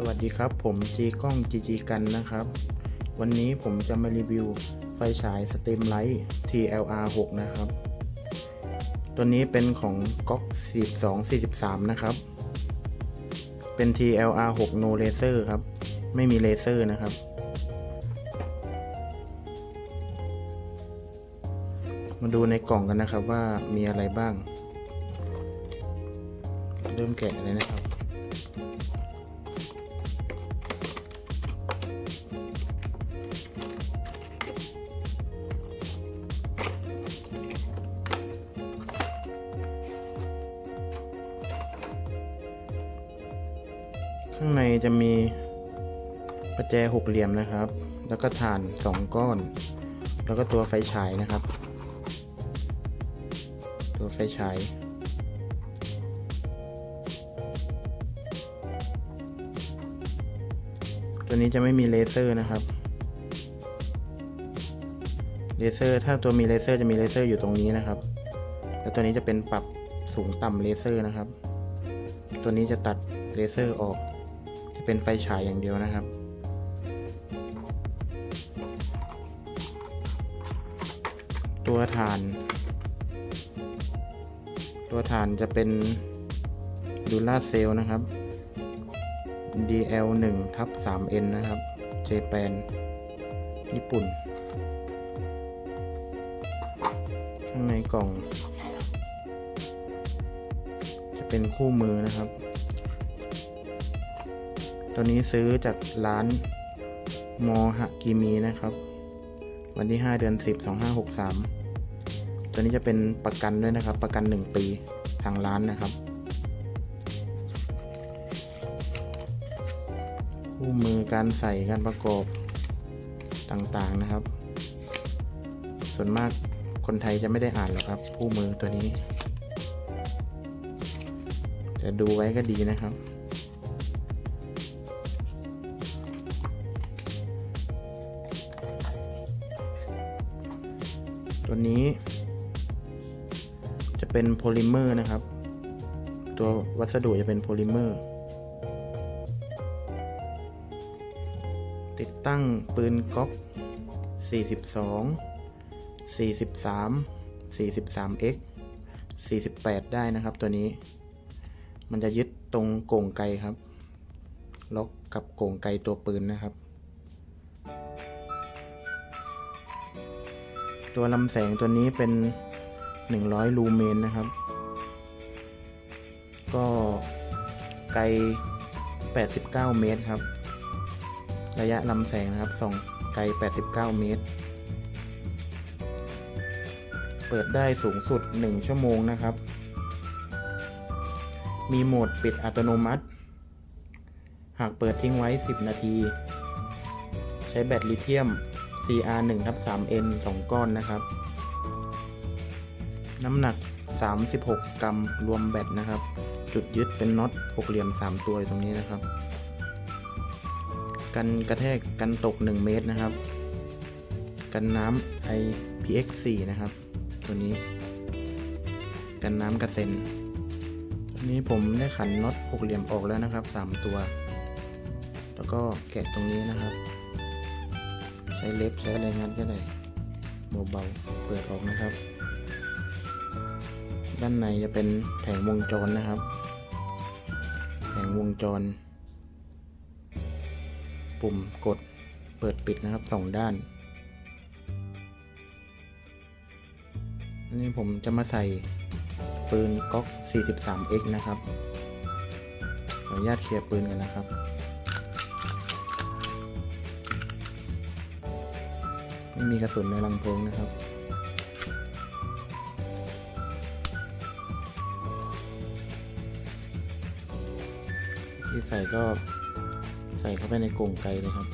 สวัสดีครับผมจีกล้องจีจีกันนะครับ วันนี้ผมจะมารีวิวไฟฉายสตรีมไลท์ TLR 6 นะครับ ตัวนี้เป็นของก๊อก42 43 นะครับ เป็น TLR 6 no laser ครับ ไม่มีเลเซอร์นะครับ มาดูในกล่องกันนะครับว่ามีอะไรบ้าง เริ่มแกะเลยนะครับ ข้างในจะมีประแจหกเหลี่ยมนะครับ แล้วก็ถ่านสองก้อน แล้วก็ตัวไฟฉายนะครับ ตัวไฟฉาย ตัวนี้จะไม่มีเลเซอร์นะครับเลเซอร์ถ้าตัวมีเลเซอร์จะมีเลเซอร์อยู่ตรงนี้นะครับ แล้วตัวนี้จะเป็นปรับสูงต่ำเลเซอร์นะครับ ตัวนี้จะตัดเลเซอร์ออก จะเป็นไฟฉายอย่างเดียวนะครับ ตัวฐาน ตัวฐานจะเป็นดูล่าเซลนะครับ DL 1 ทับ 3N นะครับ เจแปน ญี่ปุ่น ข้างในกล่อง จะเป็นคู่มือนะครับ ตัวนี้ซื้อจากร้านมอฮะกิมีนะครับ วันที่ 5 เดือน 10 2563 ตัวนี้จะเป็นประกันด้วยนะครับ ประกัน 1 ปีทางร้านนะครับ คู่มือการใส่การประกอบต่างๆนะครับ ส่วนมากคนไทยจะไม่ได้อ่านหรอกครับ คู่มือตัวนี้ จะดูไว้ก็ดีนะครับตัวนี้ จะเป็นโพลิเมอร์นะครับ ตัววัสดุจะเป็นโพลิเมอร์ ติดตั้งปืนก๊อก42 43 43x 48 ได้นะครับตัวนี้ มันจะยึดตรงโก่งไกครับ ล็อกกับโก่งไกตัวปืนนะครับ ตัวลำแสงตัวนี้เป็น 100 ลูเมนนะครับ ก็ไกล 89 เมตรครับ ระยะลำแสงนะครับส่องไกล 89 เมตร เปิดได้สูงสุด 1 ชั่วโมงนะครับ มีโหมดปิดอัตโนมัติ หากเปิดทิ้งไว้ 10 นาที ใช้แบตลิเธียม CR 1ทับ 3N 2 ก้อนนะครับ น้ำหนัก 36 กรัมรวมแบตนะครับ จุดยึดเป็นน็อตหกเหลี่ยม 3 ตัวอยู่ตรงนี้นะครับ กันกระแทกกันตก 1 เมตรนะครับ กันน้ำ IPX4 นะครับ ตัวนี้ กันน้ำกระเซ็นตัวนี้ผมได้ขันน็อตหกเหลี่ยมออกแล้วนะครับ 3 ตัว แล้วก็แกะตรงนี้นะครับ ใช้เล็บใช้อะไรงัดก็ได้เบาๆเปิดออกนะครับ ด้านในจะเป็นแผงวงจรนะครับ แผงวงจร ปุ่มกดเปิดปิดนะครับสองด้านอันนี้ผมจะมาใส่ปืนก๊อก 43x นะครับ ขออนุญาตเคลียร์ปืนกันนะครับ ไม่มีกระสุนในลำโพงนะครับที่ใส่ก็ ใส่เข้าไปในกรงไก่เลยครับ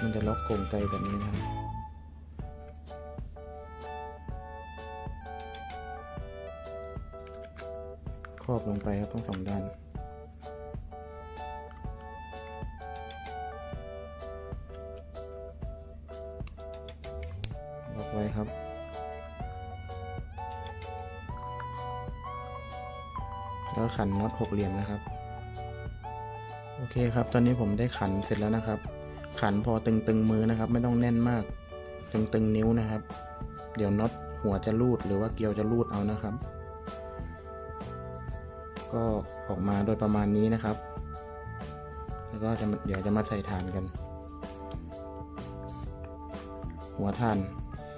มันจะล็อกกรงไก่แบบนี้นะครับครอบลงไปครับทั้งสองด้าน ไว้ครับ แล้วขันน็อตหกเหลี่ยมนะครับ โอเคครับ ตอนนี้ผมได้ขันเสร็จแล้วนะครับ ขันพอตึงๆมือนะครับ ไม่ต้องแน่นมาก ตึงๆนิ้วนะครับ เดี๋ยวน็อตหัวจะรูดหรือว่าเกลียวจะรูดเอานะครับ ก็ออกมาโดยประมาณนี้นะครับ แล้วก็เดี๋ยวจะมาใส่ฐานกัน หัวฐาน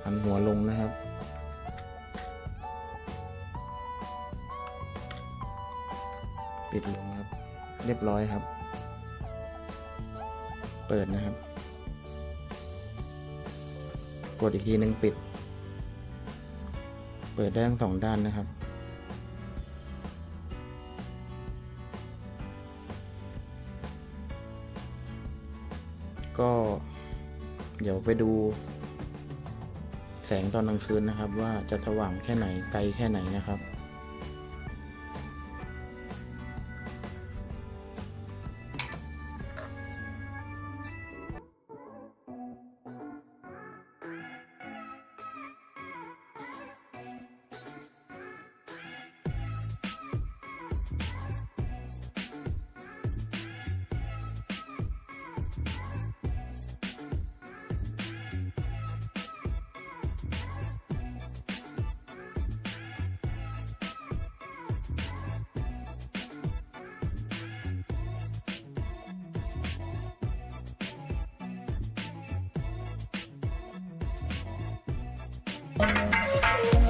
หันหัวลงนะครับ ปิดลงครับ เรียบร้อยครับ เปิดนะครับ กดอีกทีหนึ่งปิด เปิดได้ทั้งสองด้านนะครับก็เดี๋ยวไปดู แสงตอนกลางคืนนะครับ ว่าจะสว่างแค่ไหนไกลแค่ไหนนะครับ Thank you.